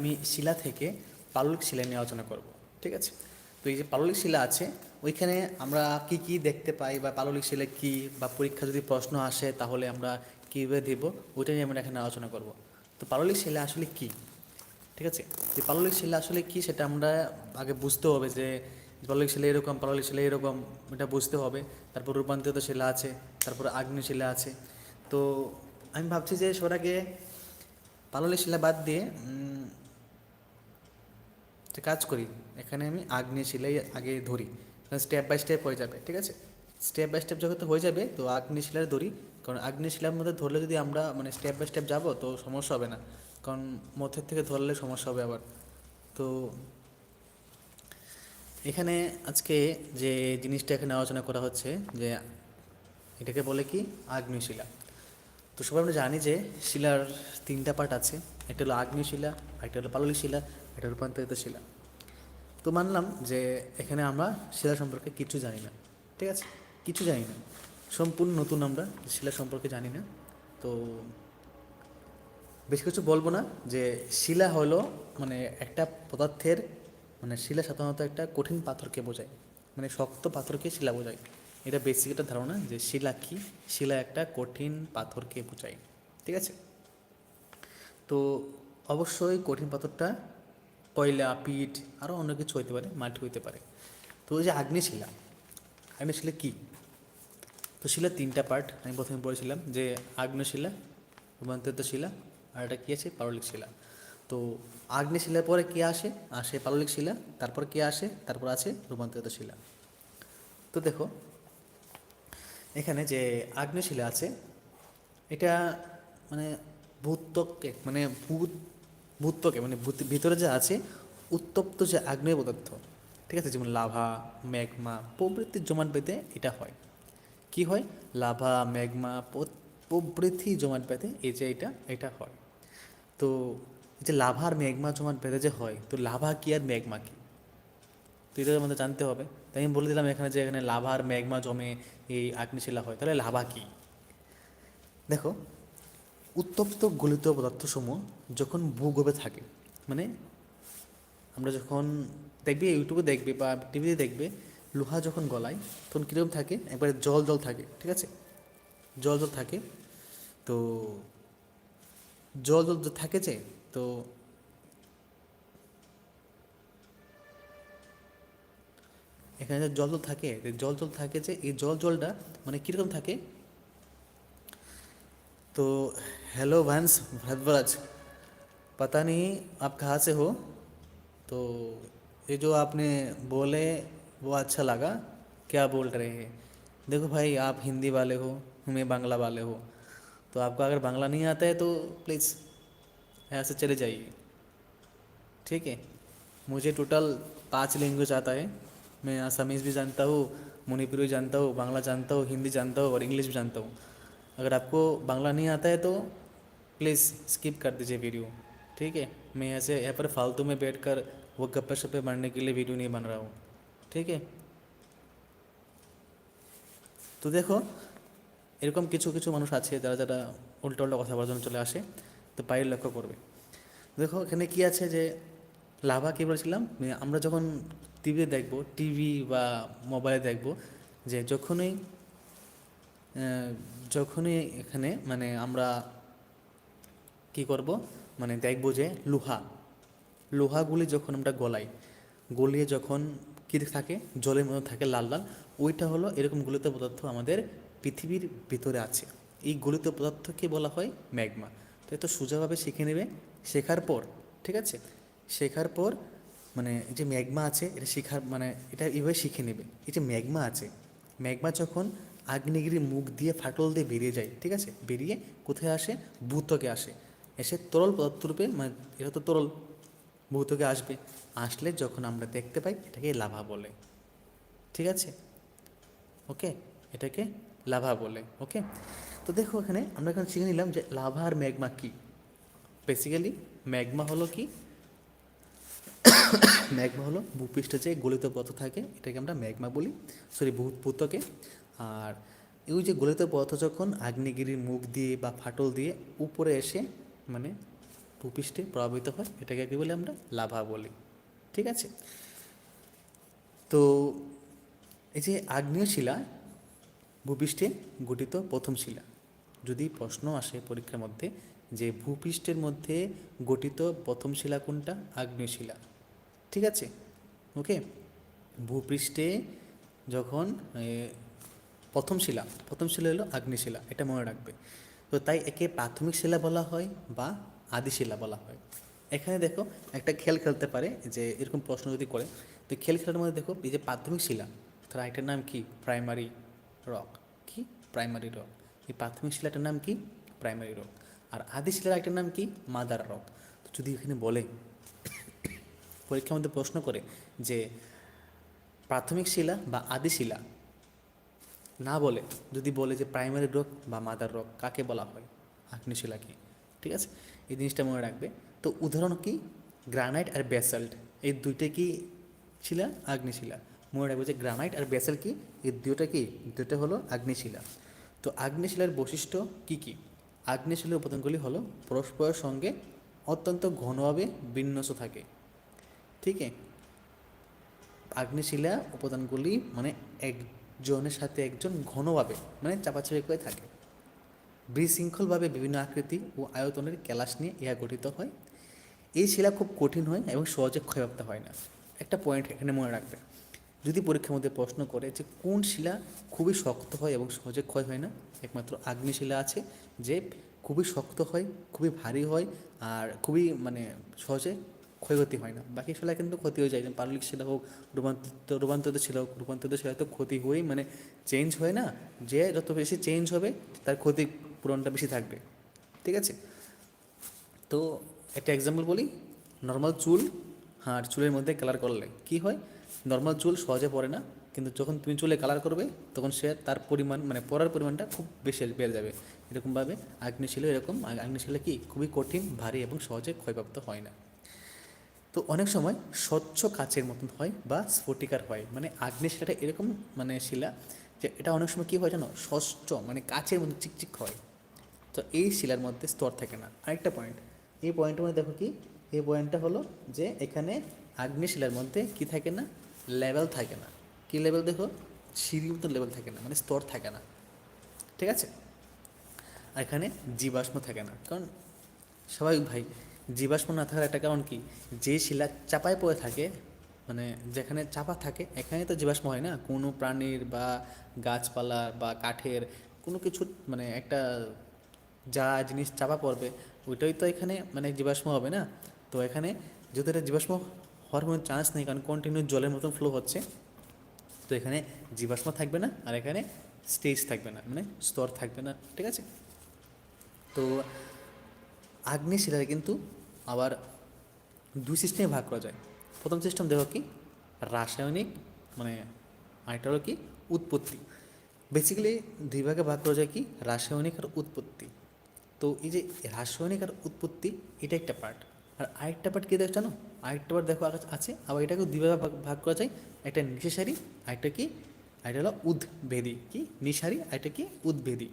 আমি শিলা থেকে পাললিক শিলা নিয়ে আলোচনা করব, ঠিক আছে? তো এই যে পাললিক শিলা আছে, ওইখানে আমরা কি কি দেখতে পাই বা পাললিক শিলা কি বা পরীক্ষা যদি প্রশ্ন আসে তাহলে আমরা কীভাবে দেব, ওইটা নিয়ে আমরা এখানে আলোচনা করব। তো পাললিক শিলা আসলে কি, ঠিক আছে? যে পাললিক শিলা আসলে কি সেটা আমরা আগে বুঝতে হবে যে পাললিক শিলা এরকম, পাললিক শিলা এরকম, এটা বুঝতে হবে। তারপর রূপান্তরিত শিলা আছে, তারপর আগ্নেয় শিলা আছে। তো আমি ভাবছি যে সবার আগে পাললিক শিলা বাদ দিয়ে একটা কাজ করি, এখানে আমি আগ্নেয় শিলাই আগে ধরি স্টেপ বাই স্টেপ হয়ে যাবে, ঠিক আছে? স্টেপ বাই স্টেপ যখন হয়ে যাবে, তো আগ্নেয় শিলার ধরি, কারণ আগ্নেয় শিলার মধ্যে ধরলে যদি আমরা মানে স্টেপ বাই স্টেপ যাব, তো সমস্যা হবে না, কারণ মধ্যের থেকে ধরলে সমস্যা হবে আবার। তো এখানে আজকে যে জিনিসটা এখানে আলোচনা করা হচ্ছে, যে এটাকে বলে কি? আগ্নেয় শিলা। তো সবাই আমরা জানি যে শিলার তিনটা পার্ট আছে। একটা হলো আগ্নেয় শিলা একটা হলো পাললিক শিলা একটা রূপান্তরিত শিলা। তো মানলাম যে এখানে আমরা শিলা সম্পর্কে কিছু জানি না, ঠিক আছে? কিছু জানি না। সম্পূর্ণ নতুন আমরা শিলা সম্পর্কে জানি না। তো বেশ কিছু বলব না যে শিলা হলো মানে একটা পদার্থের মানে শিলা সাধারণত একটা কঠিন পাথরকে বোঝায় মানে শক্ত পাথরকে শিলা বোঝায়। এটা বেসিক একটা ধারণা যে শিলা কি? শিলা একটা কঠিন পাথরকে বোঝায়, ঠিক আছে? তো অবশ্যই কঠিন পাথরটা কয়লা পিঠ আরও অন্য কিছু হইতে পারে, মাটি হইতে পারে। তো ওই যে আগ্নেয় শিলা আগ্নেয় শিলা কী? তো শিলার তিনটা পার্ট আমি প্রথমে বলেছিলাম যে আগ্নেয় শিলা রূপান্তরিত শিলা, আর এটা কী আছে? পারলিক শিলা। তো আগ্নেয় শিলার পরে কী আসে? আসে পারলিক শিলা, তারপর কী আসে? তারপর আছে রূপান্তরিত শিলা। তো দেখো এখানে যে আগ্নেয় শিলা আছে, এটা মানে ভূত্বককে মানে ভূত, ভূত্বকে মানে ভূত- ভিতরে যে আছে, উত্তপ্ত যে আগ্নেয় পদার্থ, ঠিক আছে? যেমন লাভা, ম্যাগমা প্রভৃতির জমাট বেঁধে এটা হয়। কি হয়? লাভা, ম্যাগমা প- প্রভৃতি জমাট পেতে এই যে এটা এটা হয়। তো যে লাভা আর ম্যাগমা জমাট পেতে যে হয়, তো লাভা কি আর ম্যাগমা কি? তো এটা আমাদের জানতে হবে। তাই আমি বলে দিলাম এখানে যে এখানে লাভা আর ম্যাগমা জমে এই আগ্নেশিলা হয়। তাহলে লাভা কি? দেখো, উত্তপ্ত গলিত পদার্থসমূহ যখন ভূগর্ভে থাকে মানে আমরা যখন দেখবে, ইউটিউবে দেখবে বা টিভিতে দেখবে, লোহা যখন গলায়, তখন কীরকম থাকে? একবারে জল জল থাকে, ঠিক আছে? জল জল থাকে। তো জল জল থাকে যে, তো এখানে যে জল জল থাকে যে জল জল থাকে যে এই জল জলটা মানে কীরকম থাকে तो हेलो वंश भरद्वाज पता नहीं आप कहाँ से हो तो ये जो आपने बोले वो अच्छा लगा क्या बोल रहे हैं देखो भाई आप हिंदी वाले हो मैं बांग्ला वाले हो तो आपको अगर बांग्ला नहीं आता है तो प्लीज़ यहाँ से चले जाइए ठीक है मुझे टोटल पांच लैंग्वेज आता है मैं असमीज़ भी जानता हूँ मणिपुरी भी जानता हूँ बांग्ला जानता हूँ हिंदी जानता हूँ और इंग्लिश भी जानता हूँ अगर आपको बांग्ला नहीं आता है तो प्लीज़ स्किप कर दीजिए वीडियो ठीक है मैं ऐसे यहाँ पर फालतू में बैठ कर वो गप्पे शप्पे मारने के लिए वीडियो नहीं बन रहा हूँ ठीक है তো দেখো এরকম কিছু কিছু মানুষ আছে যারা যারা উল্টো উল্টো কথা বলার জন্য চলে আসে তো বাইরে লক্ষ্য করবে দেখো এখানে কি আছে যে লাভা কী বলেছিলাম যে আমরা যখন টিভিতে দেখব, টিভি বা মোবাইলে দেখব, যে যখনই যখনই এখানে মানে আমরা কি করব মানে দেখব যে লোহা, লোহাগুলি যখন আমরা গলাই গলিয়ে যখন কী থাকে, জলের মধ্যে থাকে লাল লাল, ওইটা হলো এরকম গলিত পদার্থ আমাদের পৃথিবীর ভিতরে আছে। এই গলিত পদার্থকে বলা হয় ম্যাগমা। তো এত সোজাভাবে শিখে নেবে, শেখার পর, ঠিক আছে? শেখার পর মানে যে ম্যাগমা আছে, এটা শেখার মানে এটা এভাবে শিখে নেবে। এই যে ম্যাগমা আছে, ম্যাগমা যখন আগ্নেয়গিরির মুখ দিয়ে ফাটল দিয়ে বেরিয়ে যায়, ঠিক আছে? বেরিয়ে কোথায় আসে? ভূতকে আসে। এসে তরল পদার্থ রূপে মানে এটা তো তরল ভূতকে আসবে। আসলে যখন আমরা দেখতে পাই, এটাকে লাভা বলে। ঠিক আছে? ওকে? এটাকে লাভা বলে। ওকে? তো দেখো এখানে আমরা এখন শিখে নিলাম যে লাভা আর ম্যাগমা কী। বেসিক্যালি ম্যাগমা হলো কি? ম্যাগমা হলো ভূপৃষ্ঠে যে গলিত পথ থাকে, এটাকে আমরা ম্যাগমা বলি সরি ভূতকে আর এই যে গলিত পথ যখন আগ্নেয়গিরির মুখ দিয়ে বা ফাটল দিয়ে উপরে এসে মানে ভূপৃষ্ঠে প্রভাবিত হয়, এটাকে কী বলি আমরা? লাভা বলি। ঠিক আছে? তো এই যে আগ্নেয় শিলা ভূপৃষ্ঠে গঠিত প্রথম শিলা। যদি প্রশ্ন আসে পরীক্ষার মধ্যে যে ভূপৃষ্ঠের মধ্যে গঠিত প্রথম শিলা কোনটা? আগ্নেয় শিলা ঠিক আছে? ওকে ভূপৃষ্ঠে যখন প্রথম শিলা প্রথম শিলা হলো আগ্নেয় শিলা এটা মনে রাখবে। তো তাই একে প্রাথমিক শিলা বলা হয় বা আদি শিলা বলা হয়। এখানে দেখো, একটা খেল খেলতে পারে যে এরকম প্রশ্ন যদি করে, তো খেল খেলার মধ্যে দেখো, এই যে প্রাথমিক শিলা, তার আরেকটার নাম কি? প্রাইমারি রক কি? প্রাইমারি রক এই প্রাথমিক শিলাটার নাম কি? প্রাইমারি রক আর আদি শিলার আরেকটার নাম কি? মাদার রক তো যদি এখানে বলে পরীক্ষার মধ্যে প্রশ্ন করে যে প্রাথমিক শিলা বা আদি শিলা না বলে, যদি বলে যে প্রাইমারি রোগ বা মাদার রোগ কাকে বলা হয়? আগ্নেয়শিলা কি? ঠিক আছে? এই জিনিসটা মনে রাখবে। তো উদাহরণ কি? গ্রানাইট আর ব্যাসাল্ট এই দুইটা কি শিলা? আগ্নেয়শিলা মনে রাখবে যে গ্রানাইট আর ব্যাসাল্ট কি? এই দুটো কি? দুটো হলো আগ্নেয়শিলা তো আগ্নেয়শিলার বৈশিষ্ট্য কি কি? আগ্নেয়শিলার উপাদানগুলি হলো পরস্পরের সঙ্গে অত্যন্ত ঘনভাবে বিন্যস্ত থাকে। ঠিক আছে আগ্নেয়শিলা উপাদানগুলি মানে একজনের সাথে একজন ঘনভাবে মানে চাপাচাপি করে থাকে। বিশৃঙ্খলভাবে বিভিন্ন আকৃতি ও আয়তনের ক্যালাস নিয়ে ইহা গঠিত হয়। এই শিলা খুব কঠিন হয় এবং সহজে ক্ষয়প্রাপ্ত হয় না। একটা পয়েন্ট এখানে মনে রাখবে। যদি পরীক্ষার মধ্যে প্রশ্ন করে যে কোন শিলা খুবই শক্ত হয় এবং সহজে ক্ষয় হয় না, একমাত্র আগ্নেয়শিলা আছে যে খুবই শক্ত হয়, খুবই ভারী হয় আর খুবই মানে সহজে ক্ষয়ক্ষতি হয় না। বাকি শিলা কিন্তু ক্ষতি হয়ে যায় পাললিক শিলা হোক, রূপান্তরিত রূপান্তরিত শিলা হোক, রূপান্তরিত শিলা তো ক্ষতি হয়েই মানে চেঞ্জ হয় না। যে যত বেশি চেঞ্জ হবে, তার ক্ষতি পূরণটা বেশি থাকবে। ঠিক আছে? তো একটা এক্সাম্পল বলি নর্মাল চুল আর চুলের মধ্যে কালার করলে কি হয়? নর্মাল চুল সহজে পড়ে না, কিন্তু যখন তুমি চুলে কালার করবে, তখন সে তার পরিমাণ মানে পড়ার পরিমাণটা খুব বেশি বেড়ে যাবে। এরকমভাবে আগ্নেয়শিলা এরকম আগ- আগ্নেয়শিলা কি? খুবই কঠিন, ভারী এবং সহজে ক্ষয়প্রাপ্ত হয় না। তো অনেক সময় স্বচ্ছ কাচের মতন হয় বা স্ফটিকার হয়। মানে আগ্নেয়শিলাটা এরকম মানে শিলা যে এটা অনেক সময় কী হয় জানো? স্বচ্ছ মানে কাচের মতো চিকচিক হয়। তো এই শিলার মধ্যে স্তর থাকে না। আরেকটা পয়েন্ট এই পয়েন্টের মধ্যে দেখো কি? এই পয়েন্টটা হলো যে এখানে আগ্নেয় শিলার মধ্যে কি থাকে না? লেভেল থাকে না। কি লেভেল দেখো? সিঁড়ির মতো লেভেল থাকে না। মানে স্তর থাকে না। ঠিক আছে? আর এখানে জীবাশ্ম থাকে না। কারণ স্বাভাবিক ভাই জীবাশ্ম না থাকার একটা কারণ কি? যে শিলা চাপায় পড়ে থাকে মানে যেখানে চাপা থাকে এখানে তো জীবাশ্ম হয় না? কোনো প্রাণীর বা গাছপালা বা কাঠের কোনো কিছু মানে একটা যা জিনিস চাপা পড়বে, ওইটাই তো এখানে মানে জীবাশ্ম হবে না? তো এখানে যেহেতু এটা জীবাশ্ম হওয়ার কোনো চান্স নেই, কারণ কন্টিনিউ জলের মতন ফ্লো হচ্ছে, তো এখানে জীবাশ্ম থাকবে না, আর এখানে স্টেজ থাকবে না মানে স্তর থাকবে না, ঠিক আছে? তো আগ্নেয় শিলায় কিন্তু আবার দুই সিস্টেমে ভাগ করা যায়। প্রথম সিস্টেম দেখো কি? রাসায়নিক মানে আরেকটা হলো কি উৎপত্তি। বেসিক্যালি দুই ভাগে ভাগ করা যায় কি? রাসায়নিক আর উৎপত্তি। তো এই যে রাসায়নিক আর উৎপত্তি, এটা একটা পার্ট আর আরেকটা পার্ট কী দেখো জানো? আরেকটা পার্ট দেখো আছে, আবার এটাকে দুই ভাগে ভাগ- ভাগ করা যায়। একটা নিঃসারী, আরেকটা কি? আরেকটা হলো উদ্ভেদী। কি? নিঃসারী, আরেকটা কি? উদ্ভেদী।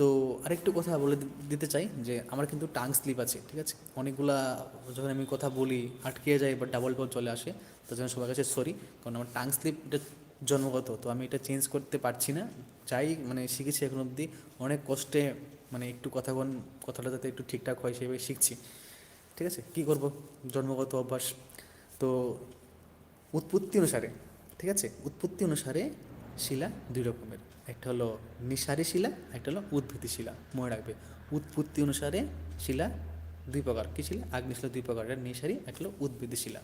তো আরেকটু কথা বলে দিতে চাই যে আমার কিন্তু টাং স্লিপ আছে, ঠিক আছে? অনেকগুলা যখন আমি কথা বলি, আটকে যায় বা ডাবল বল চলে আসে, তো জন্য সবার কাছে সরি কারণ আমার টাং স্লিপ এটা জন্মগত, তো আমি এটা চেঞ্জ করতে পারছি না। যাই মানে শিখেছি এখন অবধি, অনেক কষ্টে মানে একটু কথা বন কথাটা যাতে একটু ঠিকঠাক হয় সেভাবে শিখছি, ঠিক আছে? কী করব? জন্মগত অভ্যাস, তো উৎপত্তি অনুসারে, ঠিক আছে? উৎপত্তি অনুসারে শিলা দুই রকমের। একটা হলো নিঃসারী শিলা, একটা হলো উদ্ভিদী শিলা, মনে রাখবে। উৎপত্তি অনুসারে শিলা দুই প্রকার। কী শিলা? আগ্নেয়শিলা দুই প্রকার একটা নিঃসারী, একটা হলো উদ্ভিদী শিলা।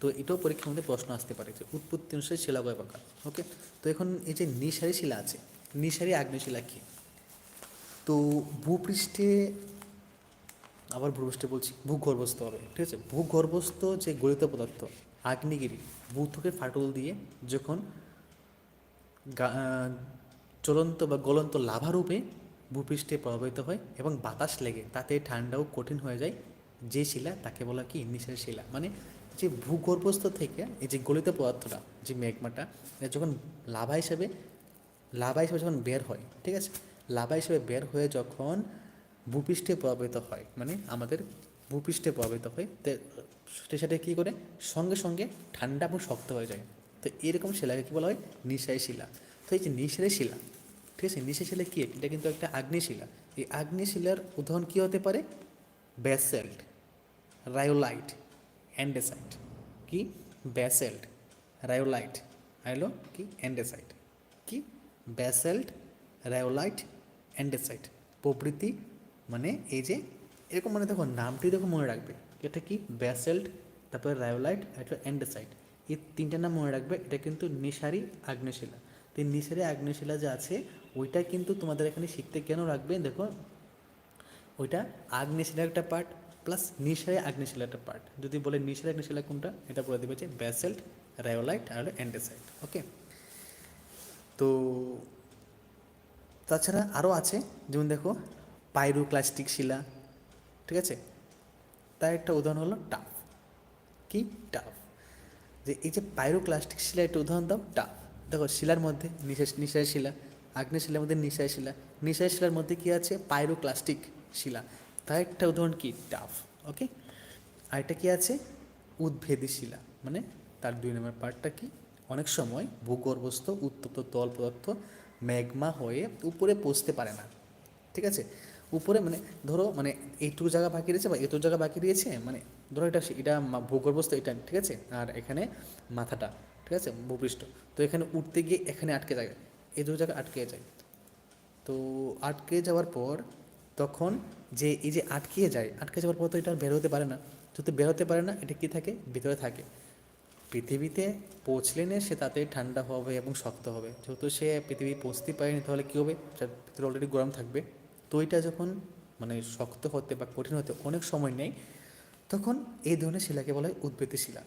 তো এটাও পরীক্ষার মধ্যে প্রশ্ন আসতে পারে যে উৎপত্তি অনুসারে শিলা কয় প্রকার? ওকে তো এখন এই যে নিঃসারী শিলা আছে, নিঃসারী আগ্নেয়শিলা কী? তো ভূপৃষ্ঠে, আবার ভূপৃষ্ঠে বলছি, ভূগর্ভস্থ হবে, ঠিক আছে? ভূগর্ভস্থ যে গলিত পদার্থ, আগ্নেয়গিরি, ভূত্বকের ফাটল দিয়ে যখন চলন্ত বা গলন্ত লাভারূপে ভূপৃষ্ঠে প্রভাবিত হয় এবং বাতাস লেগে, তাতে ঠান্ডাও কঠিন হয়ে যায়। যে শিলা, তাকে বলা কি? নিঃসারী শিলা। মানে যে ভূগর্ভস্থ থেকে এই যে গলিত পদার্থটা, যে এটা যখন লাভা হিসেবে লাভা হিসেবে যখন বের হয়, ঠিক আছে? লাভা হিসেবে বের হয়ে যখন ভূপৃষ্ঠে প্রভাবিত হয় মানে আমাদের ভূপৃষ্ঠে প্রভাবিত হয়, তো সেটা কী করে? সঙ্গে সঙ্গে ঠান্ডা এবং শক্ত হয়ে যায়। তো এরকম শিলাকে কী বলা হয়? নিশাই শিলা। তো এই যে নিশাই শিলা, ঠিক আছে? নিশাই শিলা কী? এটা কিন্তু একটা আগ্নেয় শিলা এই আগ্নেয় শিলার উদাহরণ কী হতে পারে? ব্যাসেল্ট রায়োলাইট অ্যান্ডেসাইট কি? ব্যাসেল্ট রায়োলাইট আইলো কি? অ্যান্ডেসাইট কি? ব্যাসেল্ট রায়োলাইট অ্যান্ডেসাইট প্রভৃতি মানে এই যে, এরকম মানে দেখো, নামটি দেখো মনে রাখবে। এটা কি? ব্যাসেল্ট তারপরে রায়োলাইট একটা অ্যান্ডেসাইট এই তিনটা নাম মনে রাখবে। এটা কিন্তু নিশারি আগ্নেয়শিলা। তো এই নিশারি আগ্নেয়শিলা যে আছে, ওইটা কিন্তু তোমাদের এখানে শিখতে কেন রাখবে? দেখো, ওইটা আগ্নেয়শিলার একটা পার্ট প্লাস নিশারে আগ্নেয়শিলার একটা পার্ট যদি বলে নিশারে আগ্নেয়শিলা কোনটা, এটা বলে দেবে যে ব্যাসেল্ট রায়োলাইট আর অ্যান্ডেসাইট ওকে তো তাছাড়া আরও আছে, যেমন দেখো পাইরোক্লাস্টিক শিলা, ঠিক আছে? তার একটা উদাহরণ হলো টাফ। কি? টাফ। যে এই যে পাইরোক্লাস্টিক শিলা একটা উদাহরণ দাও, টাফ। দেখো, শিলার মধ্যে নিশা, নিশায় শিলা, আগ্নেয় শিলার মধ্যে নিশায় শিলা। নিশায় শিলার মধ্যে কি আছে? পাইরোক্লাস্টিক শিলা। তার একটা উদাহরণ কি? টাফ ওকে আর আরেকটা কি আছে? উদ্ভেদী শিলা। মানে তার দুই নম্বর পার্টটা কি? অনেক সময় ভূগর্ভস্থ, উত্তপ্ত তল পদার্থ ম্যাগমা হয়ে উপরে পৌঁছতে পারে না। ঠিক আছে? উপরে মানে ধরো মানে এইটুকু জায়গা বাকি রয়েছে বা এতটুকু জায়গা বাকি রয়েছে মানে ধরো এটা এটা ভূগর্ভস্থ এটা, ঠিক আছে? আর এখানে মাথাটা। ঠিক আছে? ভূপৃষ্ঠ। তো এখানে উঠতে গিয়ে এখানে আটকে যায়। এই দু জায়গা আটকে যায়। তো আটকে যাওয়ার পর তখন যে এই যে আটকে যায়, আটকে যাওয়ার পর তো এটা আর বের হতে পারে না। যদি বের হতে পারে না, এটা কি থাকে? ভিতরে থাকে। পৃথিবীতে পৌঁছলে না সে তাতে ঠান্ডা হবে এবং শক্ত হবে। যেহেতু সে পৃথিবী পৌঁছতে পারেনি তাহলে কী হবে? তার ভিতরে অলরেডি গরম থাকবে। তো এটা যখন মানে শক্ত হতে বা কঠিন হতে অনেক সময় নেই তখন এই ধরনের শিলাকে বলা হয় উদ্ভিদী শিলা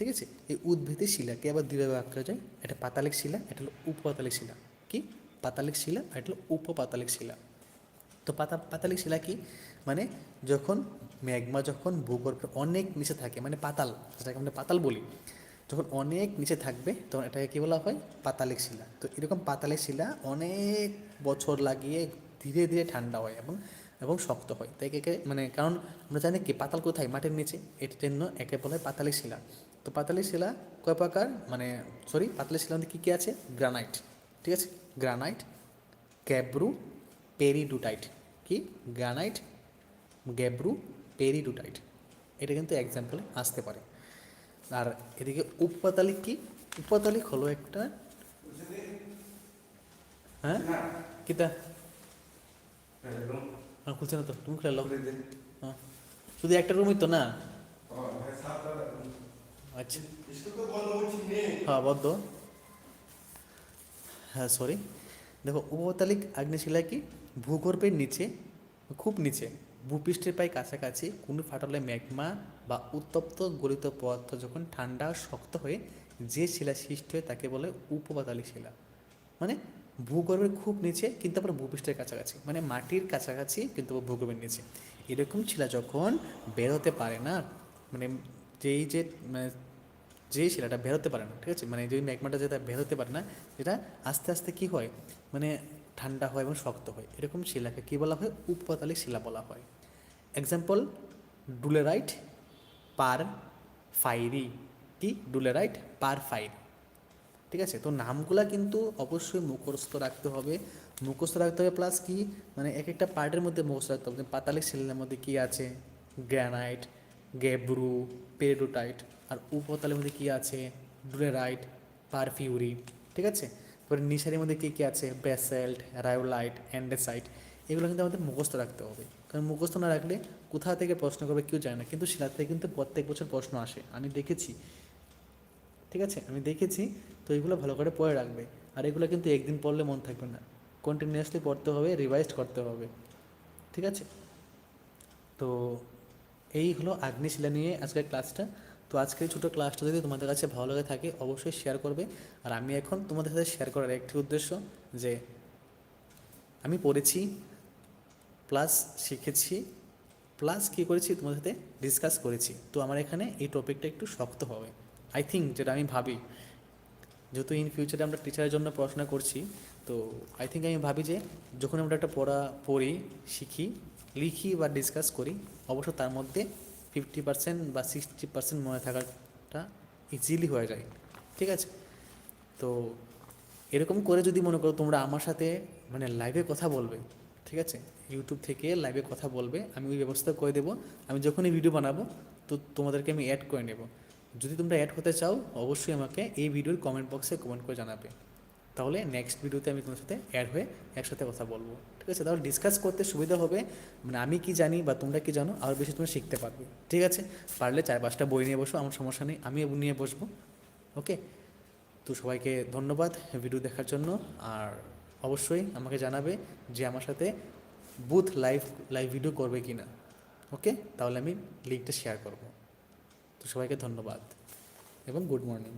ঠিক আছে? এই উদ্ভিদের শিলাকে আবার দুইভাবে ভাগ করা যায় এটা পাতালিক শিলা, এটা হলো উপপাতালিক শিলা। কি? পাতালিক শিলা আর এটা হলো উপপাতালিক শিলা। তো পাতা, পাতালিক শিলা কি? মানে যখন ম্যাগমা, যখন ভূগর্ভে অনেক নিচে থাকে মানে পাতাল, যেটাকে আমরা পাতাল বলি, যখন অনেক নিচে থাকবে, তখন এটাকে কী বলা হয়? পাতালিক শিলা। তো এরকম পাতালিক শিলা অনেক বছর লাগিয়ে ধীরে ধীরে ঠান্ডা হয় এবং এবং শক্ত হয়। তাই একে মানে কারণ আমরা জানি কি, পাতাল কোথায়? মাটির নিচে। এটার জন্য একে বলা হয় পাতালিক শিলা। তো পাতালি শিলা কয় প্রকার? মানে সরি পাতালি শিলার মধ্যে কী কী আছে? গ্রানাইট ঠিক আছে? গ্রানাইট ক্যাব্রু পেরিডুটাইট কি? গ্রানাইট গ্যাব্রু পেরিডুটাইট এটা কিন্তু এক্সাম্পলে আসতে পারে। আর এদিকে উপপাতালিক কি? উপপাতালিক হলো একটা হ্যাঁ? কিতা? আর খুলছে না তো তুমি খুলে হ্যাঁ। শুধু একটা রুমই তো না? আচ্ছা। হ্যাঁ বদ্ধ। হ্যাঁ সরি দেখো উপতালিক আগ্নেয়শিলা কি? ভূগর্ভের নিচে খুব নিচে ভূপৃষ্ঠের প্রায় কাছাকাছি কোনো ফাটলে ম্যাগমা বা উত্তপ্ত গলিত পদার্থ যখন ঠান্ডা শক্ত হয়ে যে শিলা সৃষ্টি হয় তাকে বলে উপপাতালিক শিলা। মানে ভূগর্ভের খুব নিচে কিন্তু আবার ভূপৃষ্ঠের কাছাকাছি মানে মাটির কাছাকাছি কিন্তু আবার ভূগর্ভের নিচে। এরকম শিলা যখন বেরোতে পারে না মানে যেই যে যেই শিলাটা বেরোতে পারে না, ঠিক আছে? মানে যেই ম্যাগমাটা যেটা বেরোতে পারে না যেটা আস্তে আস্তে কি হয়? মানে ঠান্ডা হয় এবং শক্ত হয়। এরকম শিলাকে কী বলা হয়? উপপাতালিক শিলা বলা হয়। এক্সাম্পল ডুলেরাইট পার ফাইরি কি? ডুলেরাইট পার ফাইর ঠিক আছে? তো নামগুলা কিন্তু অবশ্যই মুখস্থ রাখতে হবে। মুখস্থ রাখতে হবে প্লাস কি? মানে এক একটা পার্টের মধ্যে মুখস্থ রাখতে হবে। পাতালিক শিলার মধ্যে কী আছে? গ্রানাইট গেব্রু পেরিডোটাইট আর উপতালের মধ্যে কী আছে? ডুলেরাইট পারফিউরি ঠিক আছে? তারপরে নিশারির মধ্যে কী কী আছে? ব্যাসেল্ট রায়োলাইট অ্যান্ডেসাইট এগুলো কিন্তু আমাদের মুখস্থ রাখতে হবে। কারণ মুখস্থ না রাখলে কোথা থেকে প্রশ্ন করবে কেউ জানে না। কিন্তু শিলা থেকে কিন্তু প্রত্যেক বছর প্রশ্ন আসে। আমি দেখেছি, ঠিক আছে? আমি দেখেছি, তো এগুলো ভালো করে পড়ে রাখবে। আর এগুলো কিন্তু একদিন পড়লে মন থাকবে না। কন্টিনিউয়াসলি পড়তে হবে রিভাইজ করতে হবে, ঠিক আছে? তো এই হলো আগ্নেয়শিলা নিয়ে আজকের ক্লাসটা তো আজকের ছোটো ক্লাসটা যদি তোমাদের কাছে ভালো লাগে থাকে, অবশ্যই শেয়ার করবে। আর আমি এখন তোমাদের সাথে শেয়ার করার একটি উদ্দেশ্য যে আমি পড়েছি প্লাস শিখেছি প্লাস কী করেছি তোমাদের সাথে ডিসকাস করেছি। তো আমার এখানে এই টপিকটা একটু শক্ত হবে। আই থিঙ্ক যেটা আমি ভাবি, যেহেতু ইন ফিউচারে আমরা টিচারের জন্য পড়াশোনা করছি, তো আই থিঙ্ক আমি ভাবি যে যখন আমরা একটা পড়া, পড়ি, শিখি, লিখি বা ডিসকাস করি, অবশ্য তার মধ্যে ফিফটি পার্সেন্ট বা সিক্সটি পার্সেন্ট মনে থাকাটা ইজিলি হয়ে যায়, ঠিক আছে? তো এরকম করে যদি মনে করো তোমরা আমার সাথে মানে লাইভে কথা বলবে, ঠিক আছে? ইউটিউব থেকে লাইভে কথা বলবে, আমি ওই ব্যবস্থা করে দেবো। আমি যখনই ভিডিও বানাবো, তো তোমাদেরকে আমি অ্যাড করে নেব। যদি তোমরা অ্যাড হতে চাও, অবশ্যই আমাকে এই ভিডিওর কমেন্ট বক্সে কমেন্ট করে জানাবে। তাহলে নেক্সট ভিডিওতে আমি তোমার সাথে অ্যাড হয়ে একসাথে কথা বলব। ঠিক আছে? তাহলে ডিসকাস করতে সুবিধা হবে। মানে আমি কি জানি বা তোমরা কি জানো আরও বেশি তোমরা শিখতে পারবে। ঠিক আছে? পারলে চার পাঁচটা বই নিয়ে বসো, আমার সমস্যা নেই আমি নিয়ে বসবো। ওকে তো সবাইকে ধন্যবাদ ভিডিও দেখার জন্য। আর অবশ্যই আমাকে জানাবে যে আমার সাথে বুথ লাইভ লাইভ ভিডিও করবে কি না ওকে তাহলে আমি লিঙ্কটা শেয়ার করব। তো সবাইকে ধন্যবাদ এবং গুড মর্নিং